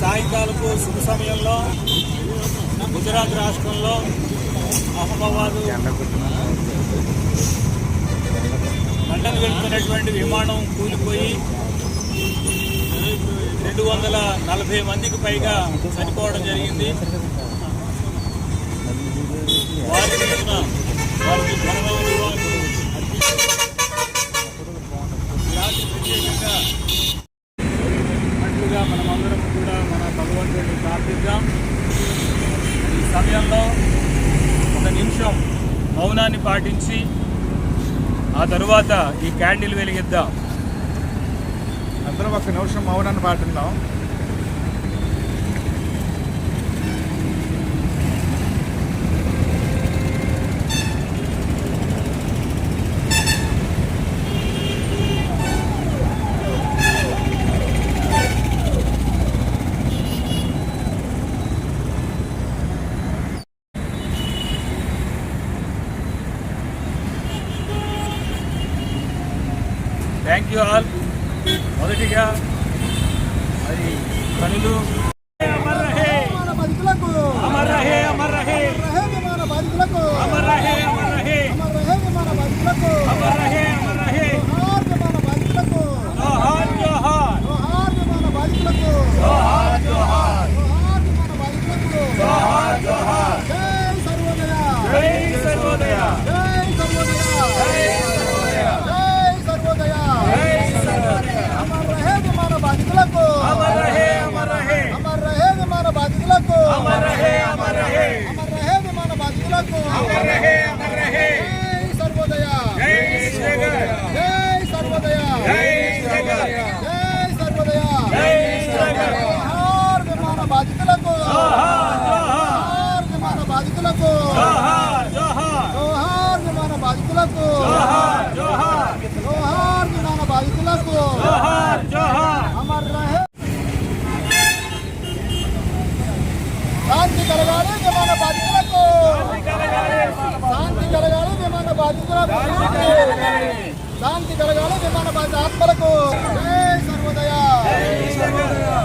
సాయంకాలపు శుభ సమయంలో గుజరాత్ రాష్ట్రంలో అహ్మదాబాదు లండన్ వెళ్తున్నటువంటి విమానం కూలిపోయి రెండు వందల నలభై మందికి పైగా చనిపోవడం జరిగింది. వారి వారికి ఘనమైన రాత్రి ప్రత్యేకంగా మనం మనమందరం కూడా మన భగవంతుడిని ప్రార్థిద్దాం. ఈ సమయంలో ఒక నిమిషం మౌనాన్ని పాటించి ఆ తరువాత ఈ క్యాండిల్ వెలిగిద్దాం. అందరం ఒక నిమిషం మౌనాన్ని పాటిద్దాం. ఆల్ మొదటిగా అది పనులు బాధితులకు శాంతి కలగాలి విమాన బాధితులకు శాంతి కలగాలి విమాన బాధిత ఆత్మలకు జై సర్వోదయ జై జగత్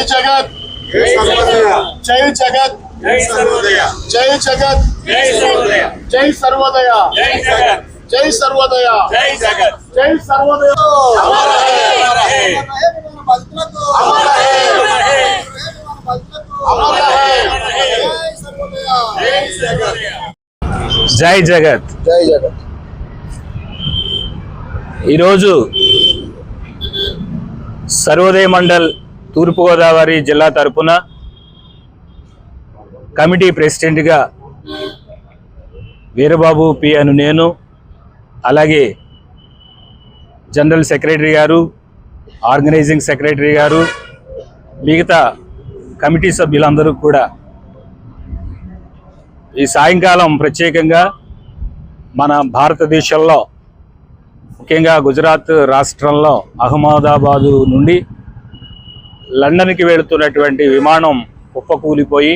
జై జగత్ జై సర్వోదయ. జై జగత్ జై సర్వోదయ. జై సర్వోదయ జై జగత్ జై సర్వోదయ. జై జగత్ జై సర్వోదయ. జై సర్వోదయ. జై సర్వోదయ. జై జగత్. జై జగత్. ఈరోజు సర్వోదయ మండల్ తూర్పుగోదావరి జిల్లా తరపున కమిటీ ప్రెసిడెంట్గా వీరబాబు పి అను నేను అలాగే జనరల్ సెక్రటరీ గారు ఆర్గనైజింగ్ సెక్రటరీ గారు మిగతా కమిటీ సభ్యులందరూ కూడా ఈ సాయంకాలం ప్రత్యేకంగా మన భారతదేశంలో ముఖ్యంగా గుజరాత్ రాష్ట్రంలో అహ్మదాబాదు నుండి లండన్కి వెళుతున్నటువంటి విమానం కుప్పకూలిపోయి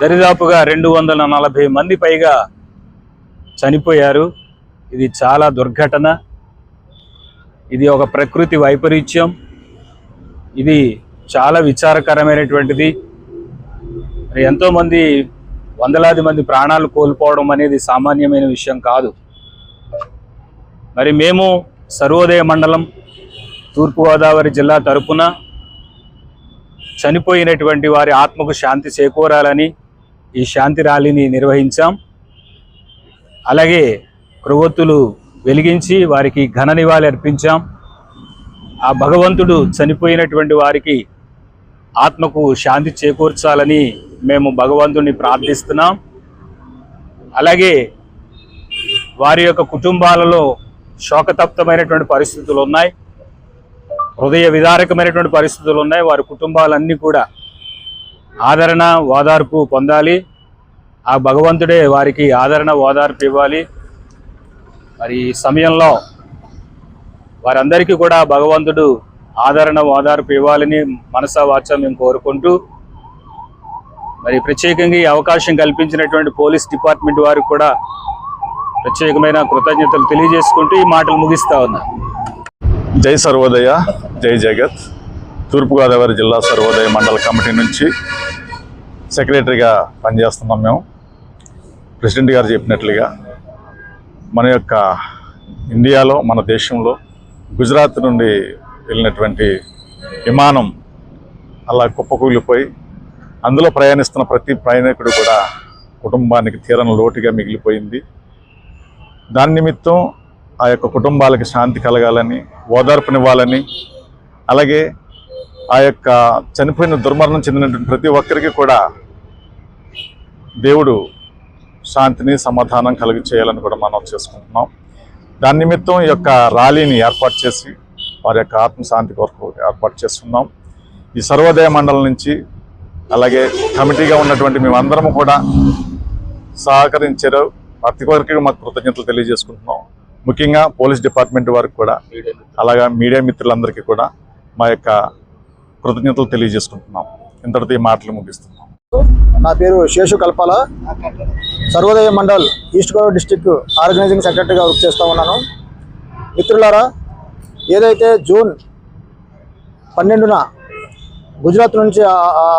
దరిదాపుగా రెండు వందల నలభై మంది పైగా చనిపోయారు. ఇది చాలా దుర్ఘటన. ఇది ఒక ప్రకృతి వైపరీత్యం. ఇది చాలా విచారకరమైనటువంటిది. ఎంతోమంది వందలాది మంది ప్రాణాలు కోల్పోవడం అనేది సామాన్యమైన విషయం కాదు. మరి మేము సర్వోదయ మండలం తూర్పుగోదావరి జిల్లా తరపున చనిపోయినటువంటి వారి ఆత్మకు శాంతి చేకూరాలని ఈ శాంతి ర్యాలీని నిర్వహించాం. అలాగే క్రొవ్వొత్తులు వెలిగించి వారికి ఘన నివాళి అర్పించాం. ఆ భగవంతుడు చనిపోయినటువంటి వారికి ఆత్మకు శాంతి చేకూర్చాలని మేము భగవంతుని ప్రార్థిస్తున్నాం. అలాగే వారి యొక్క కుటుంబాలలో శోకతప్తమైనటువంటి పరిస్థితులు ఉన్నాయి. హృదయ విదారకమైనటువంటి పరిస్థితులు ఉన్నాయి. వారి కుటుంబాలన్నీ కూడా ఆదరణ ఓదార్పు పొందాలి. ఆ భగవంతుడే వారికి ఆదరణ ఓదార్పు ఇవ్వాలి. మరి ఈ సమయంలో వారందరికీ కూడా భగవంతుడు ఆదరణ ఓదార్పు ఇవ్వాలని మనసా వాచ మేము కోరుకుంటూ మరి ప్రత్యేకంగా ఈ అవకాశం కల్పించినటువంటి పోలీస్ డిపార్ట్మెంట్ వారికి కూడా ప్రత్యేకమైన కృతజ్ఞతలు తెలియజేసుకుంటూ ఈ మాటలు ముగిస్తా ఉన్నా. జై సర్వోదయ జై జగత్. తూర్పుగోదావరి జిల్లా సర్వోదయ మండల కమిటీ నుంచి సెక్రటరీగా పనిచేస్తున్నాం మేము. ప్రెసిడెంట్ గారు చెప్పినట్లుగా మన యొక్క ఇండియాలో మన దేశంలో గుజరాత్ నుండి వెళ్ళినటువంటి విమానం అలా కుప్పకూలిపోయి అందులో ప్రయాణిస్తున్న ప్రతి ప్రయాణికుడు కూడా కుటుంబానికి తీరని లోటుగా మిగిలిపోయింది. దాని నిమిత్తం ఆ యొక్క కుటుంబాలకు శాంతి కలగాలని ఓదార్పునివ్వాలని అలాగే ఆ యొక్క చనిపోయిన దుర్మరణం చెందినటువంటి ప్రతి ఒక్కరికి కూడా దేవుడు శాంతిని సమాధానం కలిగి చేయాలని కూడా మనం చేసుకుంటున్నాం. దాని నిమిత్తం ఈ యొక్క ర్యాలీని ఏర్పాటు చేసి వారి యొక్క ఆత్మశాంతి కొరకు ఏర్పాటు చేస్తున్నాం. ఈ సర్వోదయ మండలం నుంచి అలాగే కమిటీగా ఉన్నటువంటి మేమందరము కూడా సహకరించారు. ప్రతి ఒక్కరికి మాకు కృతజ్ఞతలు తెలియజేసుకుంటున్నాం. ముఖ్యంగా పోలీస్ డిపార్ట్మెంట్ వారికి కూడా అలాగా మీడియా మిత్రులందరికీ కూడా మా యొక్క కృతజ్ఞతలు తెలియజేసుకుంటున్నాం. ఇంతటితో ఈ మాటలు ముగిస్తున్నాం. నా పేరు Seshu Kalpala. Sarvodaya Mandal East Godavari district organising సెక్రటరీగా వర్క్ చేస్తూ ఉన్నాను. మిత్రులారా ఏదైతే జూన్ పన్నెండున గుజరాత్ నుంచి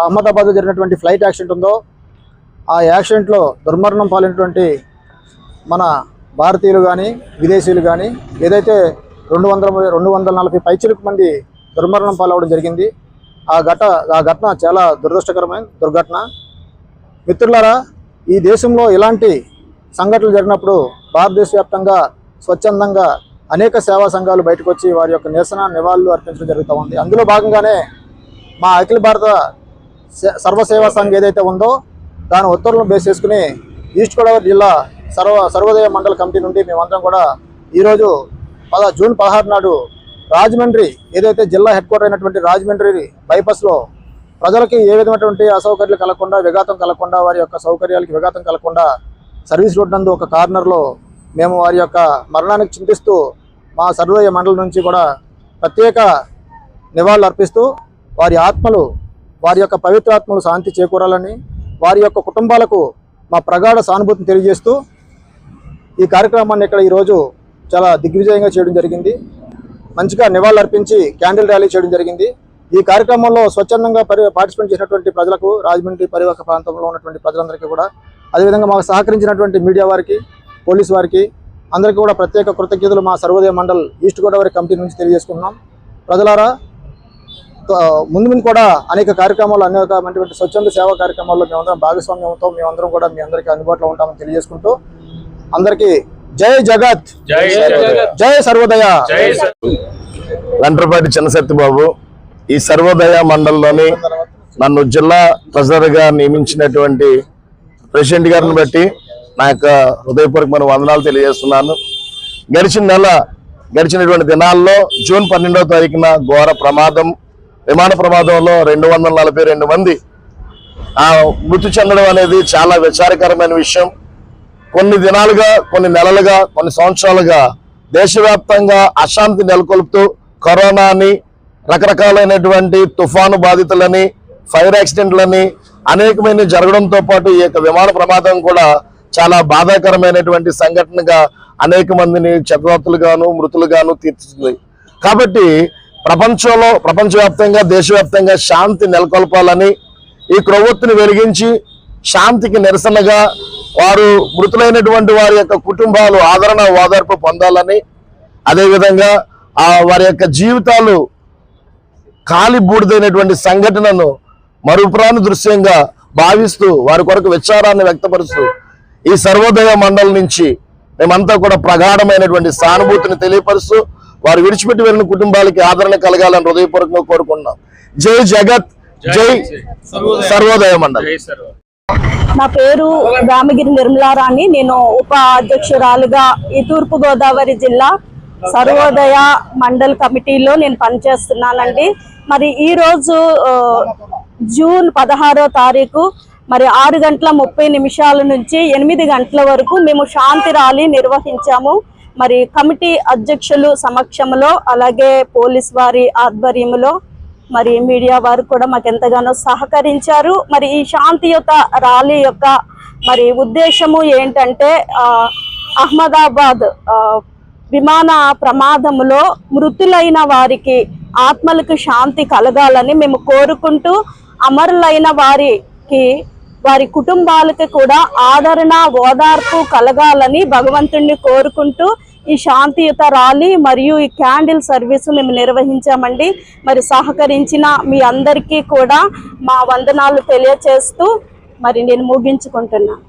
అహ్మదాబాద్లో జరిగినటువంటి ఫ్లైట్ యాక్సిడెంట్ ఉందో ఆ యాక్సిడెంట్లో దుర్మరణం పాలైనటువంటి మన భారతీయులు కానీ విదేశీయులు కానీ ఏదైతే రెండు వందల రెండు వందల నలభై పైచిలకు మంది దుర్మరణం పాలవడం జరిగింది ఆ ఘట ఆ ఘటన చాలా దురదృష్టకరమైన దుర్ఘటన. మిత్రులారా ఈ దేశంలో ఇలాంటి సంఘటనలు జరిగినప్పుడు భారతదేశ వ్యాప్తంగా స్వచ్ఛందంగా అనేక సేవా సంఘాలు బయటకు వచ్చి వారి యొక్క నిరసన నివాళులు అర్పించడం జరుగుతూ ఉంది. అందులో భాగంగానే మా అఖిల భారత సర్వసేవా సంఘ్ ఏదైతే ఉందో దాని ఉత్తర్వులను బేస్ చేసుకుని ఈస్ట్ గోదావరి జిల్లా సర్వ సర్వోదయ మండల కమిటీ నుండి మేమందరం కూడా ఈరోజు పద జూన్ పదహారు నాడు రాజమండ్రి ఏదైతే జిల్లా హెడ్ క్వార్టర్ అయినటువంటి రాజమండ్రి బైపాస్లో ప్రజలకి ఏ విధమైనటువంటి అసౌకర్యాలు కలగకుండా విఘాతం కలగకుండా వారి యొక్క సౌకర్యాలకి విఘాతం కలగకుండా సర్వీస్ రోడ్ నందు ఒక కార్నర్లో మేము వారి యొక్క మరణానికి చింతిస్తూ మా సర్వోదయ మండలం నుంచి కూడా ప్రత్యేక నివాళులు అర్పిస్తూ వారి ఆత్మలు వారి యొక్క పవిత్రాత్మలు శాంతి చేకూరాలని వారి యొక్క కుటుంబాలకు మా ప్రగాఢ సానుభూతిని తెలియజేస్తూ ఈ కార్యక్రమాన్ని ఇక్కడ ఈరోజు చాలా దిగ్విజయంగా చేయడం జరిగింది. మంచిగా నివాళులర్పించి క్యాండిల్ ర్యాలీ చేయడం జరిగింది. ఈ కార్యక్రమంలో స్వచ్ఛందంగా పరి పార్టిసిపేట్ చేసినటువంటి ప్రజలకు రాజమండ్రి పరివాహక ప్రాంతంలో ఉన్నటువంటి ప్రజలందరికీ కూడా అదేవిధంగా మాకు సహకరించినటువంటి మీడియా వారికి పోలీస్ వారికి అందరికీ కూడా ప్రత్యేక కృతజ్ఞతలు మా సర్వోదయ మండల్ ఈస్ట్ గోదావరి కమిటీ నుంచి తెలియజేసుకున్నాం ప్రజలారా ముందు ముందు కూడా అనేక కార్యక్రమాలు అనేకమైనటువంటి స్వచ్ఛంద సేవా కార్యక్రమాల్లో మేమందరం భాగస్వామ్యంతో మేమందరం కూడా మీ అందరికీ అందుబాటులో ఉంటామని తెలియజేసుకుంటూ అందరికీ జై జగత్. జై జగత్. జై సర్వోదయ. జై వెంట్రపాటి చిన్నసత్యబాబు ఈ సర్వోదయ మండలంలోని నన్ను జిల్లా ట్రెజరర్గా నియమించినటువంటి ప్రెసిడెంట్ గారిని బట్టి నా యొక్క హృదయపూర్వకమైన వందనాలు తెలియజేస్తున్నాను. గడిచిన నెల గడిచినటువంటి దినాల్లో జూన్ పన్నెండవ తారీఖున ఘోర ప్రమాదం విమాన ప్రమాదంలో రెండు వందల నలభై రెండు మంది ఆ మృతి చెందడం అనేది చాలా విచారకరమైన విషయం. కొన్ని దినాలుగా కొన్ని నెలలుగా కొన్ని సంవత్సరాలుగా దేశవ్యాప్తంగా అశాంతి నెలకొల్పుతూ కరోనాని రకరకాలైనటువంటి తుఫాను బాధితులని ఫైర్ యాక్సిడెంట్లని అనేకమైన జరగడంతో పాటు ఈ యొక్క విమాన ప్రమాదం కూడా చాలా బాధాకరమైనటువంటి సంఘటనగా అనేక మందిని చతవాతులుగాను మృతులుగాను తీర్చింది కాబట్టి ప్రపంచంలో ప్రపంచవ్యాప్తంగా దేశవ్యాప్తంగా శాంతి నెలకొల్పాలని ఈ క్రొవ్వొత్తుని వెలిగించి శాంతికి నిరసనగా వారు మృతులైనటువంటి వారి యొక్క కుటుంబాలు ఆదరణ ఓదార్పు పొందాలని అదేవిధంగా ఆ వారి యొక్క జీవితాలు కాలి బూడిదైనటువంటి సంఘటనను మరుపురాని దృశ్యంగా భావిస్తూ వారి కొరకు విచారాన్ని వ్యక్తపరుస్తూ ఈ సర్వోదయ మండలి నుంచి మేమంతా కూడా ప్రగాఢమైనటువంటి సానుభూతిని తెలియపరుస్తూ వారు విడిచిపెట్టి వెళ్ళిన కుటుంబాలకి ఆదరణ కలగాలని హృదయపూర్వకంగా కోరుకుంటున్నాం. జై జగత్ జై సర్వోదయ మండలి. నా పేరు రామగిరి నిర్మలారాణి. నేను ఉప అధ్యక్షురాలుగా ఈ తూర్పుగోదావరి జిల్లా సర్వోదయ మండల్ కమిటీలో నేను పనిచేస్తున్నానండి. మరి ఈరోజు జూన్ పదహారో తారీఖు మరి ఆరు గంటల ముప్పై నిమిషాల నుంచి ఎనిమిది గంటల వరకు మేము శాంతి ర్యాలీ నిర్వహించాము. మరి కమిటీ అధ్యక్షులు సమక్షంలో అలాగే పోలీస్ వారి ఆధ్వర్యంలో మరి మీడియా వారు కూడా మాకు ఎంతగానో సహకరించారు. మరి ఈ శాంతియుత ర్యాలీ యొక్క మరి ఉద్దేశము ఏంటంటే అహ్మదాబాద్ విమాన ప్రమాదములో మృతులైన వారికి ఆత్మలకు శాంతి కలగాలని మేము కోరుకుంటూ అమరులైన వారికి వారి కుటుంబాలకు కూడా ఆదరణ ఓదార్పు కలగాలని భగవంతుణ్ణి కోరుకుంటూ ఈ శాంతియుత ర్యాలీ మరియు ఈ క్యాండిల్ సర్వీస్ మేము నిర్వహించామండి. మరి సహకరించిన మీ అందరికీ కూడా మా వందనాలు తెలియచేస్తూ మరి నేను ముగించుకుంటున్నాను